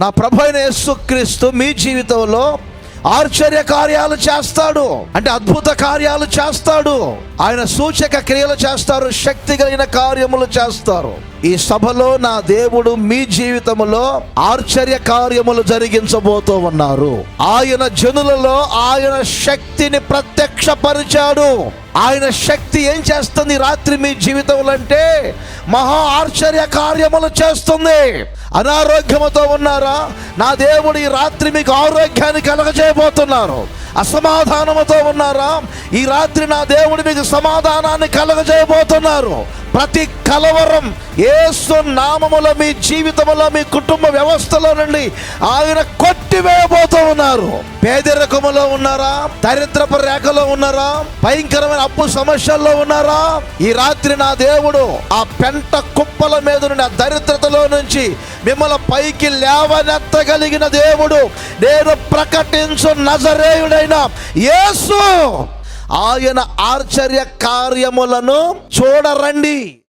నా ప్రభు అయిన యేసుక్రీస్తు మీ జీవితంలో ఆశ్చర్య కార్యాలు చేస్తాడు. అంటే అద్భుత కార్యాలు చేస్తాడు. ఆయన సూచక క్రియలు చేస్తారు. శక్తి కలిగిన కార్యములు చేస్తారు. ఈ సభలో నా దేవుడు మీ జీవితములో ఆశ్చర్య కార్యములు జరిగించబోతూ ఉన్నారు. ఆయన జనులలో ఆయన శక్తిని ప్రత్యక్షపరిచాడు. ఆయన శక్తి ఏం చేస్తుంది రాత్రి మీ జీవితంలో అంటే మహా ఆశ్చర్య కార్యములు చేస్తుంది. అనారోగ్యముతో ఉన్నారా? నా దేవుడు ఈ రాత్రి మీకు ఆరోగ్యాన్ని కలగజేయబోతున్నారు. అసమాధానముతో ఉన్నారా? ఈ రాత్రి నా దేవుడు మీకు సమాధానాన్ని కలగజేయబోతున్నారు. ప్రతి కలవరం ఏసు నామములో మీ జీవితంలో మీ కుటుంబ వ్యవస్థలో నుండి ఆయన కొట్టివేయబోతూ ఉన్నారు. పేదరికములో ఉన్నారా? దరిద్రపు రేఖలో ఉన్నారా? భయంకరమైన అప్పు సమస్యల్లో ఉన్నారా? ఈ రాత్రి నా దేవుడు ఆ పెంట కుప్పల మీద నుండి ఆ దరిద్రతలో నుంచి మిమ్మల్ని పైకి లేవనెత్తగలిగిన దేవుడు. నేను ప్రకటించు నజరేయుడైన యేసు. ఆయన ఆశ్చర్య కార్యములను చూడరండి.